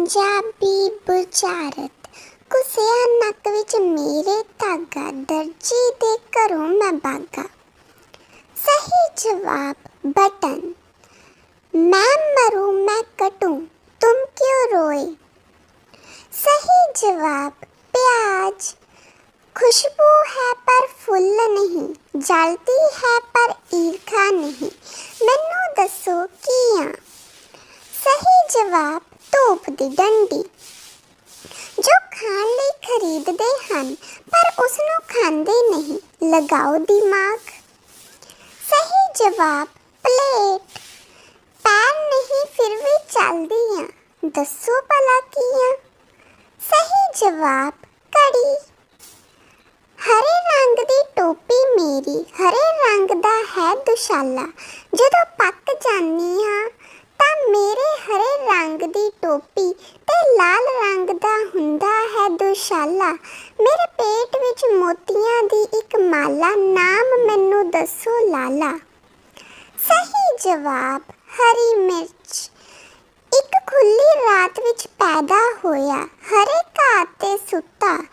ਪੰਜਾਬੀ ਬੁਝਾਰਤ ਕੁਸਿਆ ਨੱਕ ਵਿੱਚ ਮੇਰੇ ਧਾਗਾ, ਦਰਜੀ ਦੇ ਘਰੋਂ ਮੈਂ ਬਾਗਾ। ਸਹੀ ਜਵਾਬ, ਬਟਨ। ਮੈਂ ਮਰੂ, ਮੈਂ ਕਟੂ, ਤੁਮ ਕਿਉਂ ਰੋਏ? ਸਹੀ ਜਵਾਬ, ਪਿਆਜ। ਖੁਸ਼ਬੂ ਹੈ ਪਰ ਫੁੱਲ ਨਹੀਂ, ਜਲਦੀ ਹੈ ਪਰ ਈਰਖਾ ਨਹੀਂ। ਮੈਨੂੰ ਦੱਸੋ ਕੀ ਆ? ਸਹੀ ਜਵਾਬ ਧੂਪ ਦੀ ਡੰਡੀ, ਜੋ ਖਾਣ ਲਈ ਖਰੀਦਦੇ ਹਨ, ਪਰ ਉਸ ਨੂੰ ਖਾਂਦੇ ਨਹੀਂ। ਲਗਾਓ ਦਿਮਾਗ। ਸਹੀ ਜਵਾਬ, ਪਲੇਟ। ਪੈਰ ਨਹੀਂ, ਫਿਰ ਵੀ ਚੱਲਦੀ ਆ ਦੱਸੋ ਭਲਾ ਕੀ ਆ? ਸਹੀ ਜਵਾਬ ਕੜੀ ਹਰੇ ਰੰਗ ਦੀ ਟੋਪੀ ਮੇਰੀ, ਹਰੇ ਰੰਗ ਦਾ ਹੈ ਦੁਸ਼ਾਲਾ। ਜਦੋਂ ਪੱਕ ਜਾਂਦੀ ਆ ਦੀ ਟੋਪੀ ਤੇ ਲਾਲ ਰੰਗ ਦਾ ਹੁੰਦਾ ਹੈ ਦੁਸ਼ਾਲਾ। ਮੇਰੇ ਪੇਟ ਵਿੱਚ ਮੋਤੀਆਂ ਦੀ ਇੱਕ ਮਾਲਾ, ਨਾਮ ਮੈਨੂੰ ਦੱਸੋ ਲਾਲਾ। ਸਹੀ ਜਵਾਬ, ਹਰੀ ਮਿਰਚ। ਇੱਕ ਖੁੱਲੀ ਰਾਤ ਵਿੱਚ ਪੈਦਾ ਹੋਇਆ, ਹਰੇ ਘਾਹ ਤੇ ਸੁੱਤਾ।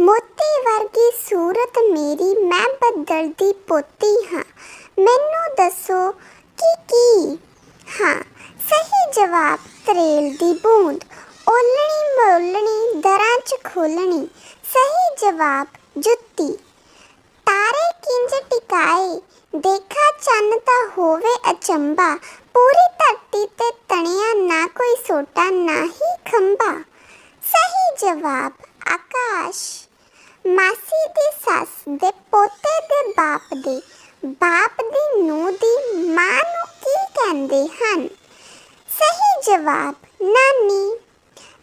ਮੋਤੀ ਵਰਗੀ ਸੂਰਤ ਮੇਰੀ, ਮੈਂ ਬੱਦਲ ਦੀ ਪੋਤੀ ਹਾਂ। ਮੈਨੂੰ ਦੱਸੋ ਕਿ ਕੀ? ਹਾਂ ਸਹੀ ਜਵਾਬ, ਤਰੇਲ ਦੀ ਬੂੰਦ। ਓਲਣੀ ਮੋਲਣੀ, ਦਰਾਂ ਚ ਖੋਲਣੀ, ਸਹੀ ਜਵਾਬ, ਜੁੱਤੀ। ਤਾਰੇ ਕਿੰਜ ਟਿਕਾਏ, ਦੇਖਾ ਚੰਨ ਤਾਂ ਹੋਵੇ ਅਚੰਬਾ। ਪੂਰੀ ਧਰਤੀ ਤੇ ਤਣਿਆ ਨਾ ਕੋਈ ਸੋਟਾ, ਨਾ ਹੀ ਖੰਭਾ। ਸਹੀ ਜਵਾਬ, ਆਕਾਸ਼। ਮਾਸੀ ਦੀ ਸੱਸ ਦੇ ਪੋਤੇ ਦੇ ਬਾਪ ਦੇ। ਬਾਪ ਦੀ ਨੂੰ ਦੀ ਮਾਂ ਨੂੰ ਕੀ ਕਹਿੰਦੇ ਹਨ? ਸਹੀ ਜਵਾਬ, ਨਾਨੀ।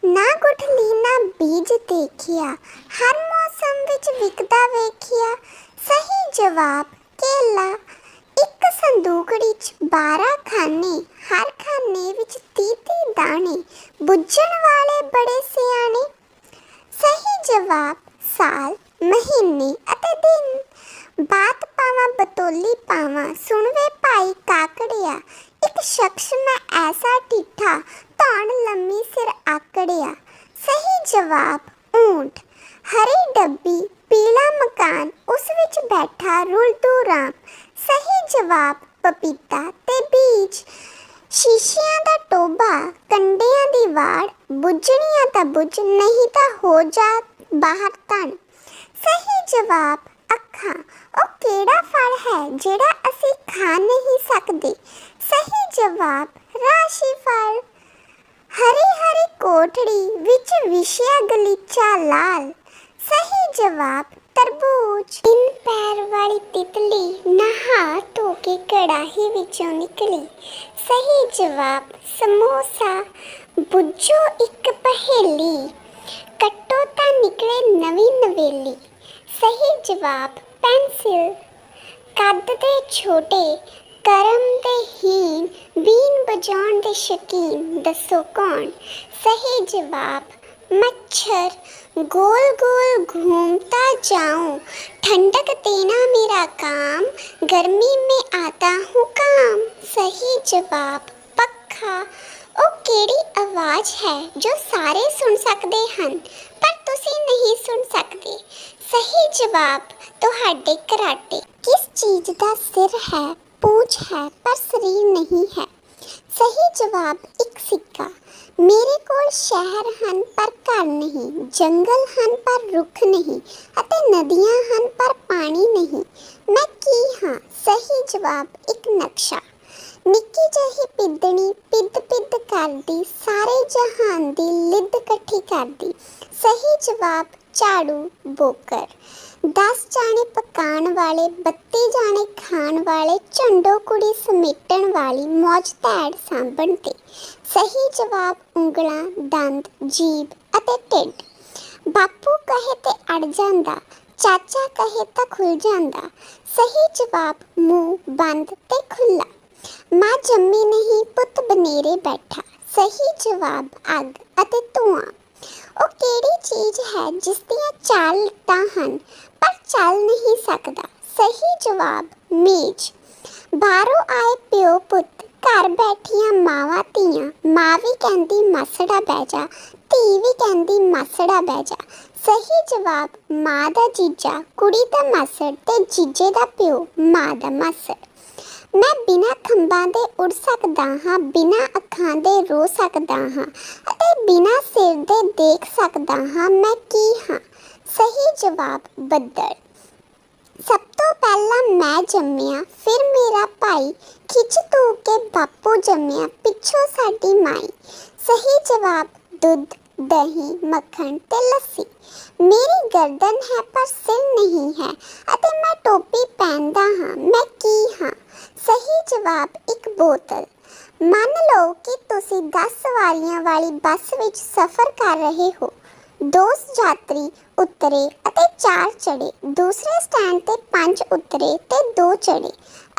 ਨਾ ਗੁਠਲੀ, ਨਾ ਬੀਜ ਦੇਖਿਆ। ਹਰ ਮੌਸਮ ਵਿੱਚ ਵਿਕਦਾ ਵੇਖਿਆ। ਸਹੀ ਜਵਾਬ, ਕੇਲਾ। ਇੱਕ ਸੰਦੂਕੜੀ 'ਚ 12 ਖਾਨੇ, ਹਰ ਖਾਨੇ ਵਿੱਚ 30 ਦਾਣੇ। ਬੁੱਝਣ ਵਾਲੇ ਬੜੇ ਸਿਆਣੇ। ਸਹੀ ਜਵਾਬ, ਸਾਲ, ਮਹੀਨੇ ਅਤੇ ਦਿਨ। ਬਾਤ ਪਾਵਾਂ, ਬਤੋਲੀ ਪਾਵਾਂ। ਸੁਣਵੇ ਭਾਈ ਕਾਕੜਿਆ। ਇੱਕ ਸ਼ਖਸ ਮੈਂ ਐਸਾ ਟਿੱਠਾ ਧੌਣ ਲੰਮੀ ਸਿਰ ਆਕੜਿਆ। ਸਹੀ ਜਵਾਬ ਊਂਟ ਹਰੀ ਡੱਬੀ, ਪੀਲਾ ਮਕਾਨ, ਉਸ ਵਿੱਚ ਬੈਠਾ ਰੁਲਦੂ ਰਾਮ। ਸਹੀ ਜਵਾਬ, ਪਪੀਤਾ ਤੇ ਬੀਜ। ਸ਼ੀਸ਼ਿਆਂ ਦਾ ਟੋਬਾ ਕੰਡਿਆਂ ਦੀ ਵਾੜ, ਬੁੱਝਣੀਆਂ ਤਾਂ ਬੁੱਝ, ਨਹੀਂ ਤਾਂ ਹੋ ਜਾ ਬਾਹਰ ਤਣ ਸਹੀ ਜਵਾਬ, ਅੱਖਾਂ। ਉਹ ਕਿਹੜਾ ਫਲ ਹੈ ਜਿਹੜਾ ਅਸੀਂ ਖਾ ਨਹੀਂ ਸਕਦੇ? ਜਵਾਬ ਰਾਸ਼ੀ ਹਰੀ ਹਰੀ ਕੋਠੜੀ ਵਿੱਚ ਵਿਸ਼ਿਆ ਗਲੀਚਾ ਲਾਲ। ਸਹੀ ਜਵਾਬ ਤਰਬੂਜ। ਤਿੰਨ ਪੈਰ ਵਾਲੀ ਤਿਤਲੀ ਨਹਾ ਧੋ ਕੇ ਕੜਾਹੀ ਵਿੱਚੋਂ ਨਿਕਲੀ। ਸਹੀ ਜਵਾਬ ਸਮੋਸਾ। ਬੁੱਝੋ ਇੱਕ ਪਹੇਲੀ। ਕੱਟੋ ਤਾਂ ਨਿਕਲੇ ਨਵੀਂ ਨਵੇਲੀ। ਸਹੀ ਜਵਾਬ ਪੈਨਸਿਲ। ਕੱਦ ਦੇ ਛੋਟੇ ਕਰਮ ਦੇ ਹੀਨ ਬੀਨ ਵਜਾਉਣ ਦੇ ਸ਼ਕੀਨ ਦੱਸੋ ਕੌਣ ਸਹੀ ਜਵਾਬ मच्छर गोल गोल घूमता जाऊं ठंडक देना मेरा काम गर्मी में आता हूँ काम सही जवाब पक्खा ਉਹ ਕਿਹੜੀ ਆਵਾਜ਼ ਹੈ ਜੋ ਸਾਰੇ ਸੁਣ ਸਕਦੇ ਹਨ ਪਰ ਤੁਸੀਂ ਨਹੀਂ ਸੁਣ ਸਕਦੇ ਸਹੀ ਜਵਾਬ ਤੁਹਾਡੇ ਕਰਾਟੇ ਕਿਸ ਚੀਜ਼ ਦਾ ਸਿਰ ਹੈ ਪੂਛ ਹੈ ਪਰ ਸਰੀਰ ਨਹੀਂ ਹੈ ਸਹੀ ਜਵਾਬ ਇੱਕ ਸਿੱਕਾ ਮੇਰੇ ਕੋਲ ਸ਼ਹਿਰ ਹਨ ਪਰ ਘਰ ਨਹੀਂ ਜੰਗਲ ਹਨ ਪਰ ਰੁੱਖ ਨਹੀਂ ਅਤੇ ਨਦੀਆਂ ਹਨ ਪਰ ਪਾਣੀ ਨਹੀਂ ਮੈਂ ਕੀ ਹਾਂ ਸਹੀ ਜਵਾਬ ਇੱਕ ਨਕਸ਼ਾ ਨਿੱਕੀ ਜਿਹੀ ਪਿੱਦਣੀ ਪਿੱਦ ਪਿੱਦ ਕਰਦੀ ਸਾਰੇ ਜਹਾਨ ਦੀ ਲਿੱਦ ਇਕੱਠੀ ਕਰਦੀ ਸਹੀ ਜਵਾਬ ਝਾੜੂ ਬੋਕਰ 10 ਜਾਣੇ ਪਕਾਉਣ ਵਾਲੇ 32 ਜਾਣੇ ਖਾਣ ਵਾਲੇ, ਝੰਡੋ ਕੁੜੀ ਸਮੇਟਣ ਵਾਲੀ, ਮੌਜ ਧੈੜ ਸਾਂਭਣ ਤੇ। ਸਹੀ ਜਵਾਬ ਉਂਗਲਾਂ, ਦੰਦ, ਜੀਭ ਅਤੇ ਢਿੱਡ। ਬਾਪੂ ਕਹੇ ਤੇ ਅੜ ਜਾਂਦਾ, ਚਾਚਾ ਕਹੇ ਤਾਂ ਖੁੱਲ ਜਾਂਦਾ। ਸਹੀ ਜਵਾਬ ਮੂੰਹ ਬੰਦ ਤੇ ਖੁੱਲਾ ਮਾਂ ਜੰਮੀ ਨਹੀਂ, ਪੁੱਤ ਬਨੇਰੇ ਬੈਠਾ। ਸਹੀ ਜਵਾਬ ਅੱਗ ਅਤੇ ਧੂਆਂ। ਉਹ ਕਿਹੜੀ ਚੀਜ਼ ਹੈ ਜਿਸ ਦੀਆਂ ਚਾਰ ਲੱਤਾਂ ਹਨ? ਪਰ ਚੱਲ ਨਹੀਂ ਸਕਦਾ। ਸਹੀ ਜਵਾਬ, ਮੇਜ਼। ਬਾਹਰੋਂ ਆਏ ਪਿਓ ਪੁੱਤ, ਘਰ ਬੈਠੀਆਂ ਮਾਵਾਂ ਧੀਆਂ। ਮਾਂ ਵੀ ਕਹਿੰਦੀ, ਮਾਸੜਾ ਬਹਿ ਜਾ। ਧੀ ਵੀ ਕਹਿੰਦੀ, ਮਾਸੜਾ ਬਹਿ ਜਾ। ਸਹੀ ਜਵਾਬ, ਮਾਂ ਦਾ ਜੀਜਾ, ਕੁੜੀ ਦਾ ਮਾਸੜ ਤੇ ਜੀਜੇ ਦਾ ਪਿਓ, ਮਾਂ ਦਾ ਮਾਸੜ। ਮੈਂ ਬਿਨਾਂ ਖੰਭਾਂ ਦੇ ਉੱਡ ਸਕਦਾ ਹਾਂ, ਬਿਨਾਂ ਅੱਖਾਂ ਦੇ ਰੋ ਸਕਦਾ ਹਾਂ ਅਤੇ ਬਿਨਾਂ ਸਿਰ ਦੇ ਦੇਖ ਸਕਦਾ ਹਾਂ, ਮੈਂ ਕੀ ਹਾਂ? ਸਹੀ ਜਵਾਬ, ਬੱਦਲ। ਸਭ ਤੋਂ ਪਹਿਲਾਂ ਮੈਂ ਜੰਮਿਆ, ਫਿਰ ਮੇਰਾ ਭਾਈ ਖਿੱਚ ਧੂ ਕੇ ਬਾਪੂ ਜੰਮਿਆ, ਪਿੱਛੋਂ ਸਾਡੀ ਮਾਈ। ਸਹੀ ਜਵਾਬ, ਦੁੱਧ। ਦਹੀਂ, ਮੱਖਣ ਤੇ ਲੱਸੀ। ਮੇਰੀ ਗਰਦਨ ਹੈ ਪਰ ਸਿਰ ਨਹੀਂ ਹੈ ਅਤੇ ਮੈਂ ਟੋਪੀ ਪਹਿਨਦਾ ਹਾਂ। ਮੈਂ ਕੀ ਹਾਂ? ਸਹੀ ਜਵਾਬ, ਇੱਕ ਬੋਤਲ। ਮੰਨ ਲਓ ਕਿ ਤੁਸੀਂ 10 ਸਵਾਰੀਆਂ ਵਾਲੀ ਬੱਸ ਵਿੱਚ ਸਫ਼ਰ ਕਰ ਰਹੇ ਹੋ। ਦੋ ਯਾਤਰੀ ਉਤਰੇ ਅਤੇ ਚਾਰ ਚੜੇ ਦੂਸਰੇ ਸਟੈਂਡ ਤੇ ਪੰਜ ਉਤਰੇ ਤੇ ਦੋ ਚੜੇ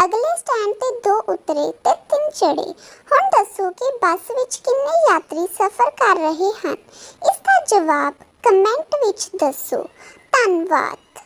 ਅਗਲੇ ਸਟੈਂਡ ਤੇ ਦੋ ਉਤਰੇ ਤੇ ਤਿੰਨ ਚੜੇ ਹੁਣ ਦੱਸੋ ਕਿ ਬੱਸ ਵਿੱਚ ਕਿੰਨੇ ਯਾਤਰੀ ਸਫ਼ਰ ਕਰ ਰਹੇ ਹਨ? ਇਸ ਦਾ ਜਵਾਬ ਕਮੈਂਟ ਵਿੱਚ ਦੱਸੋ। ਧੰਨਵਾਦ।